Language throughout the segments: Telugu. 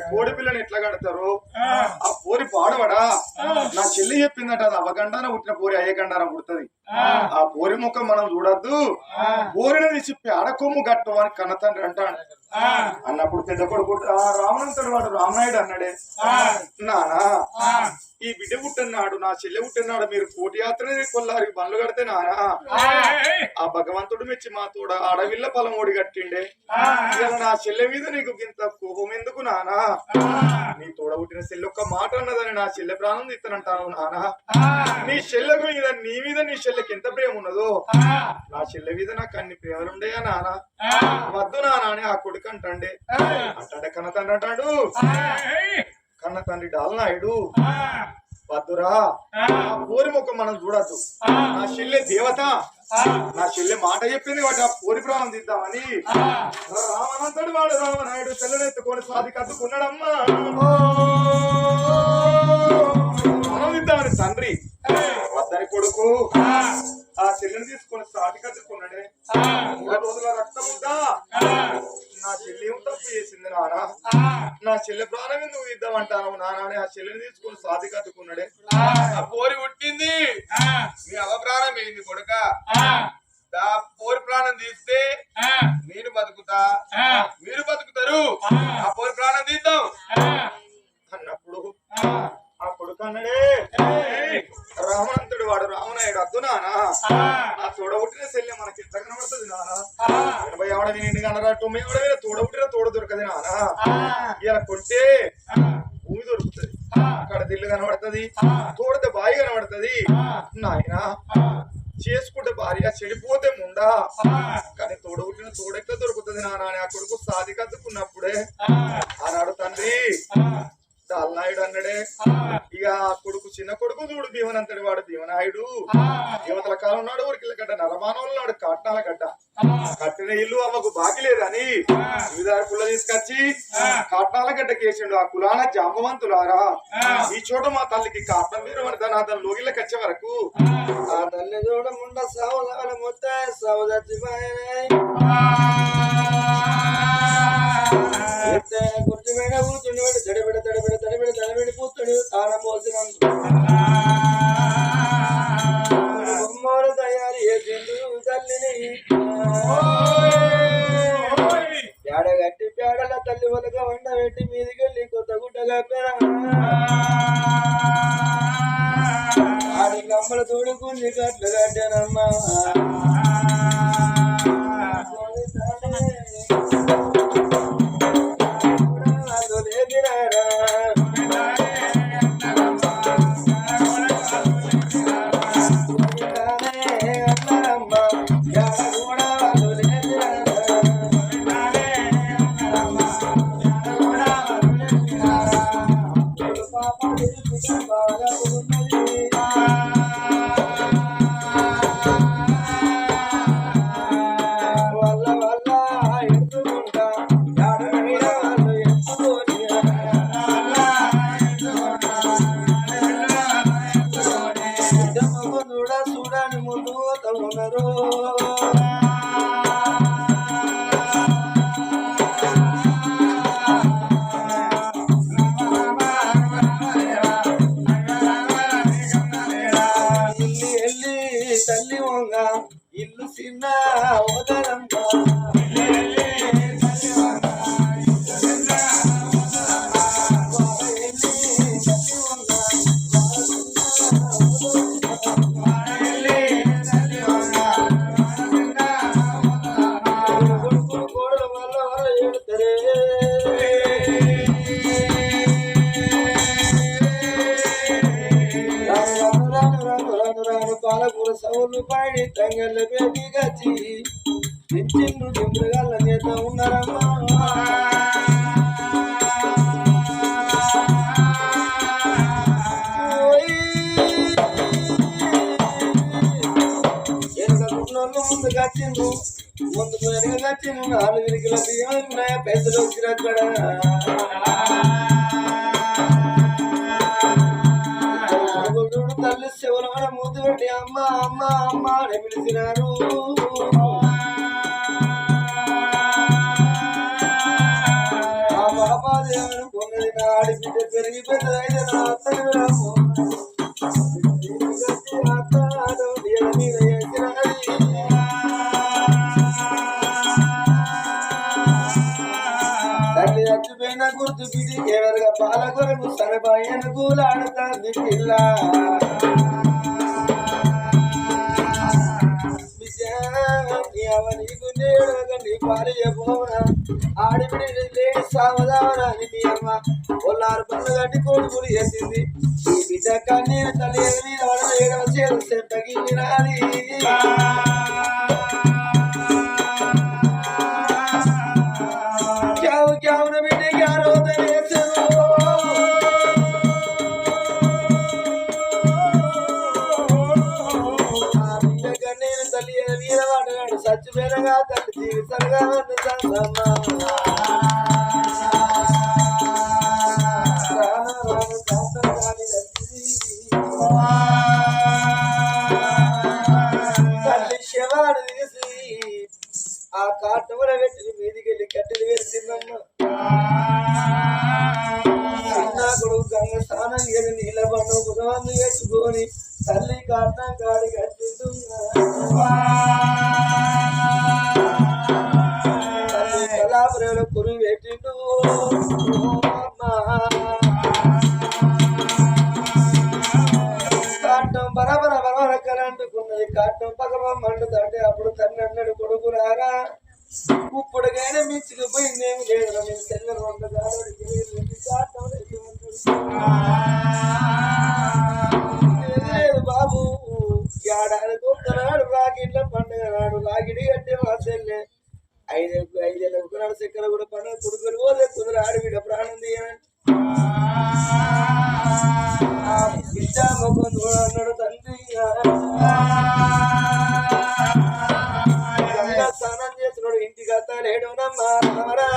కోడి పిల్లని ఎట్లా కడతారు? ఆ. పోరి పాడవడా? నా చెల్లి చెప్పిందట అది అవగండాన పుట్టిన పోరి అయ్యగండాన పుడుతుంది. ఆ. పోరి ముఖం మనం చూడొద్దు. పోరిని తీసి పేడ కొమ్ము గట్టు అని కన్న తండ్రి అంటాడు. అన్నప్పుడు పెద్ద కొడుకు ఆ రావణంతుడు వాడు రామనాయుడు అన్నాడే. నానా ఈ బిడ్డ పుట్టన్నాడు నా చెల్లె పుట్టన్నాడు మీరు కోటి యాత్ర కొల్లారి బండ్లు కడితే నానా? ఆ. భగవంతుడు మెచ్చి మా తోడ అడవిల్ల పొలమోడి కట్టిండే. ఇవాళ నా చెల్లె మీద నీకు ఇంత కోపం ఎందుకు నానా? నీ తోడ పుట్టిన చెల్లె ఒక్క మాట అన్నదని నా చెల్లె ప్రాణం తీస్తానంటాను నానా? నీ చెల్లెకు మీద నీ మీద నీ చెల్లెకి ఎంత ప్రేమ ఉన్నదో? నా చెల్లె మీద నాకు అన్ని ప్రేమలుండయా నానా? వద్దు నానా అని ఆ కొడుకు అంటాండే అంటాడే కన్న తండ్రి అంటాడు. కన్న తండ్రి డాల్నాయుడు. వద్దురా. ఆ. పోరి ముఖం మనం చూడద్దు. నా చెల్లె దేవత. నా చెల్లె మాట చెప్పింది వాటి ఆ పోరి ప్రాణం తీద్దామని. రామనంతడు వాడు రామనాయుడు సాది కద్దుకున్నాడమ్మా ప్రాణం తీద్దామని తండ్రి. వద్దని కొడుకు. ఆ. చెల్లెని తీసుకొని సాటి కద్దుకున్నాడే మూడు రోజుల రక్తం ఉందా నా చెల్లి ఏం తప్పు చేసింది నానా? నా చెల్లె ప్రాణం ఎందుకు ఇద్దామంటాను నానా అని ఆ చెల్లెని తీసుకొని సాది కద్దుకున్నాడే ఆ పోరి పుట్టింది. మీ అవ ప్రాణం ఏంది కొడుక? ఆ పోరి ప్రాణం తీస్తే నేను బతుకుతా. మీరు బతుకుతారు. తొమ్మిది ఆవిడ మీద తోడబుట్టిన తోడ దొరకదు నానా ఇలా కొంటే భూమి దొరుకుతుంది. అక్కడ దిల్లు కనబడుతుంది. తోడితే బాయి కనబడుతుంది. నాయన చేసుకుంటే భార్య చెడిపోతే ముండా? కానీ తోడబుట్టిన తోడెక్క దొరుకుతుంది నానా అని ఆ కొడుకు సాది కద్దుకున్నప్పుడే ఆనాడు తండ్రి దాల్నాయుడు అన్నాడే ఇక కొడుకు చిన్న కొడుకు చూడు భీమనంతటి వాడు భీమనాయుడు. యువతల కాలం నాడు ఊరికి గడ్డ నరమానవులు నాడు కట్నాల గడ్డ కట్టిన ఇల్లు అమ్మకు బాకి లేదని వివిధ పుల్ల తీసుకొచ్చి కట్నాల గడ్డ కేసిండు ఆ కులాన జాంబవంతులారా? ఈ చోట మా తల్లికి కాటం మీరు మన తన అతను లోగిళ్ళకి వచ్చే వరకు ఆ. తల్లి చూడముండ సావదాన మొత్త ఎత్తైన కుర్చీ మీద కూర్చుండి తడిబిడ తడిబిడ తడిబిడ బొమ్మలు తయారు చేసిండు తల్లిని. పేడ పేడగట్టి పేడల తల్లి వలక వండ పెట్టి మీదికి వెళ్ళి కొత్త గుడ్డగా కప్పెన ఆడి కమ్మల తోడుకుంది కట్లు కట్టానమ్మా. చించిండు డింపుగల్ల నేత ఉన్నారమ్మా కచ్చిండు వెనక నాలుగు విరిగిల బియ్యం ఉన్నాయి. పెద్దలు అక్కడ. తల్లి శివరాడ ముద్దు పెట్టి అమ్మ అమ్మ అమ్మ అని పిలిచినారు. ఉన్నది పెరిగి పెద్దదైతే నా అత్తని రాము తల్లి గుర్తు బిడి ఎవరిగా పాలకొరకు సనబాయను పిల్ల. నీకు నేడు నీ భార్య పోవనా ఆడిపిడి లేని సావదావనా అమ్మ పనులు కట్టి కొడుకులు చేసింది. బిడ్డ కన్నీరు తల్లి ఏడవ చేరు సచ్చిపోయినగా తల్లి జీవితంగా తల్లి శవాలు తీసి ఆ కాటముల పెట్టి మీదికి వెళ్ళి కట్టెలు వేసిందమ్మ కొడుకు గంగ స్నానం చేసి నీళ్ళ పండు బుధవాన్ని వేసుకొని తల్లి కాటం కాడి కట్టిండు కాటం బరాబర బరబర కరెంటుకున్నది కాటం పక్కన మండు తండ్రి అప్పుడు తల్లి అన్నాడు కొడుకు రారా ఇప్పుడుకైనా మించుకుపోయిందేమి లేదు మీ సెల్ల రెండు కాటం లేదు బాబు ఏడాది ఒక్కనాడు రాగిట్ల పండుగ నాడు రాగిడి అంటే మా చెల్లె ఐదు ఐదేళ్ళ ఒకనాడు చక్కెర కూడా పండుగ కొడుకులు పోతే కుదిరి ఆడబిడ్డ ప్రాణం తీయనంటే బిడ్డ ముఖం చూడన్నాడు తండ్రి స్నానం చేస్తున్నాడు ఇంటికి అత్తలేడు నమ్మా రామరా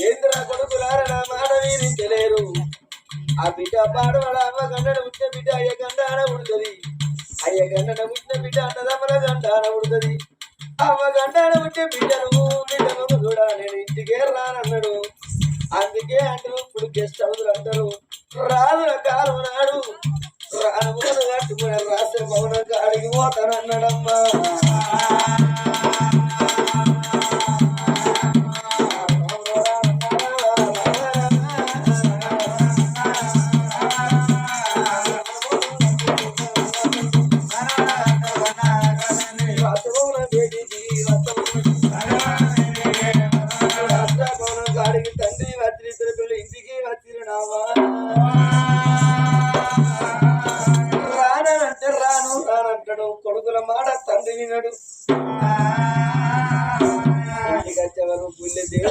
ఏంద్ర కొడుకులారా నా మాట వీరించలేరు ఆ బిడ్డ పాడవాడ అమ్మ గండన పుట్టిన బిడ్డ అయ్య గండాన ఉడుతుంది అయ్య గండన పుట్టిన బిడ్డ అన్నదమ్మల గండాన ఉడుతుంది అమ్మ గండాన పుట్టిన బిడ్డను బిడ్డను కూడా నేను ఇంటికే రానన్నాడు. అందుకే అంటారు ఇప్పుడు గెస్ట్ హౌస్ అంటారు రాదు కాలం నాడు రాను కట్టుకుని రాసే భవనం అడిగిపోతానన్నాడమ్మా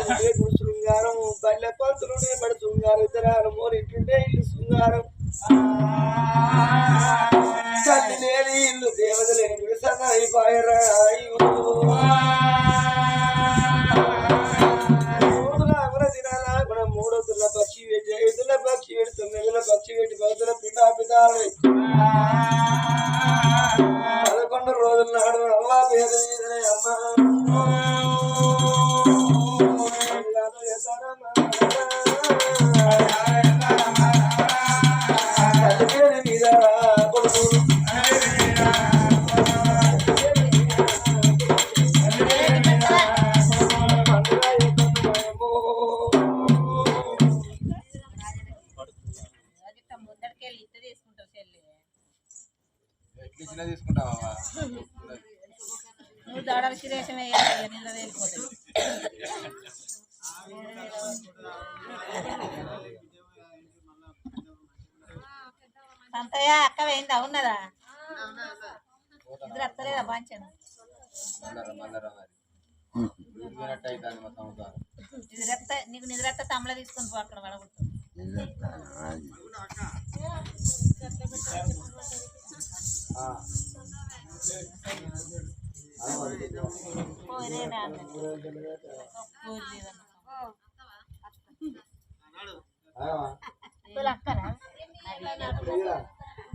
శృంగారం పల్లె పంతులుడే పడి శృంగారం ఇద్దరు మోరింటుండే ఇల్లు శృంగారం. తల్లి లేని ఇల్లు దేవత లేని గుడి సన్నాయిపోయరా పక్షి పెట్టి ఐదుల పక్షి పెట్టి తొమ్మిదిల పక్షి పెట్టి పదుల పిఠా పితాలు పదకొండు రోజుల నాడు అమ్మ పేద అమ్మ. సంతయ్య అక్క వేయిందా ఉన్నదా? ఇద్దరు అత్తలేదా బాంచాను? నిద్రత్త నీకు నిద్రత్త తమల తీసుకొని పో అక్కడ పోయిరేనా అక్కరా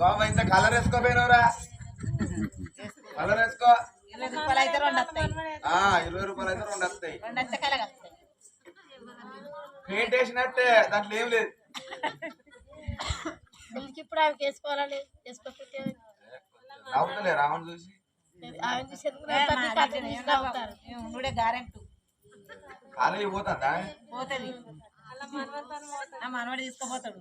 బాబా ఇంత కలర్ వేసుకోపోయినవరా కలర్ వేసుకో. ఇరవై రూపాయలు అయితే రెండు వస్తాయి. పెయింట్ వేసినట్టే దాంట్లో ఏం లేదు. ఇప్పుడు ఆమె వేసుకోవాలని వేసుకోకపోతే నవ్వుతలే రావణ్ చూసి. పోతుందా? పోతుంది. మనవాడు తీసుకుపోతాడు.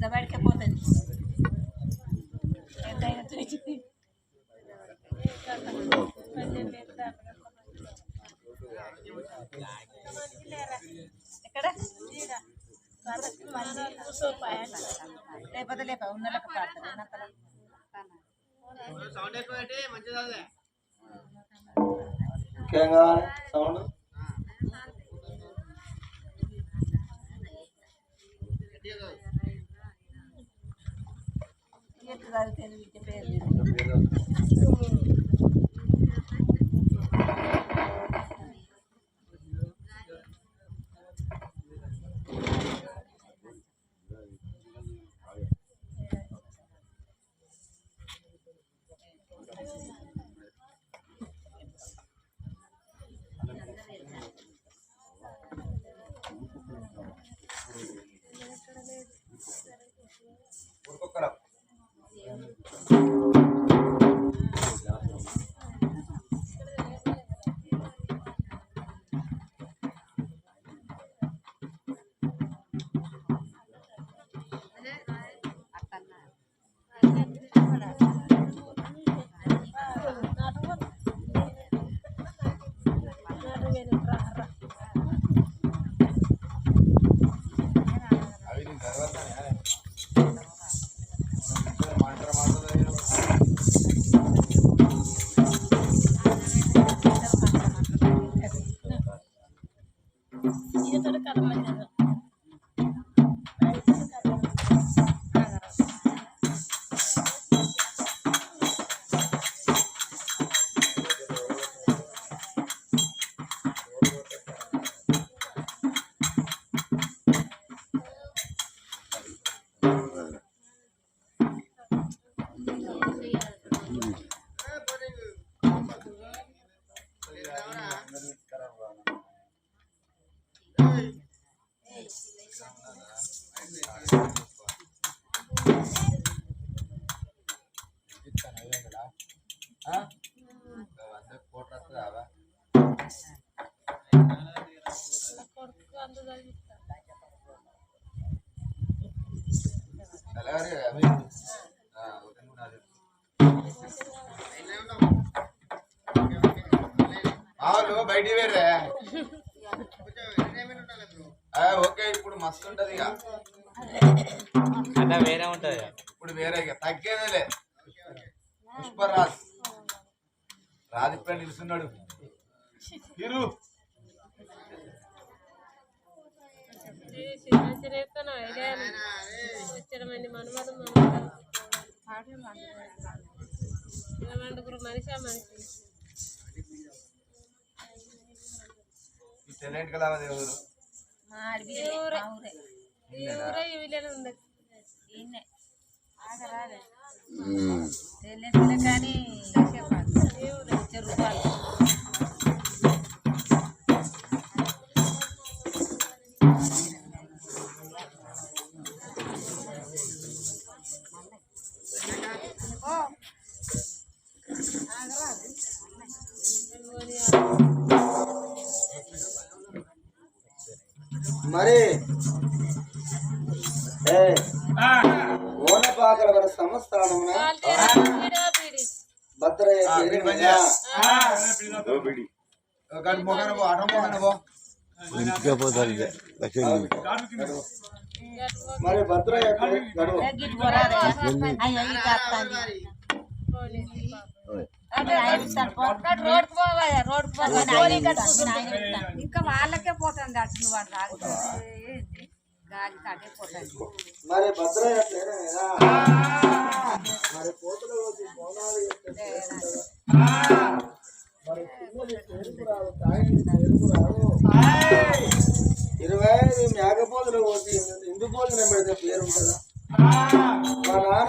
పెద్ద బయటకే పోతుంది పెద్ద ఎక్కడ లేకపోతే లేప ఉన్నలకు పాడుతుంది సౌండ్? ఎట్లా చదివితే వీటి పేరు ఆవులు బయటికి వేరే ఆ, ఓకే ఇప్పుడు మస్తు ఉంటది ఇక. అలా వేరే ఉంటది. ఇప్పుడు వేరే ఇక. తగ్గేదేలే. పుష్పరాజ్. రాజ్ ఇక్కడ నిలుస్తున్నాడు. మనమడుగురు మనిషి మనిషి ఉంది. ఈయన్నే ఆగరాదే. తెలియదు కానీ లక్ష రూపాయలు. మరి ఏ ఓనపాకల వర సంస్థానమున భద్రయ్య ఆ, పేరు వీడి మీద మంచిగా. ఒకటి మొగన పో అటం మొగన పో ఇంటికే పోతారు ఇక లక్ష్మీ మరి భద్రయ్య గడువు ఇంకా వాళ్ళకే పోతుంది అటు వాడు రాదు గాలి కాటే పోతుంది మరి భద్రయ్య రాదు రాదు. ఇరవై ఐదు మేకపోతులు పోసి ఇందు భోజనం పెడితే పేరు ఉంటుందా మా నాన్న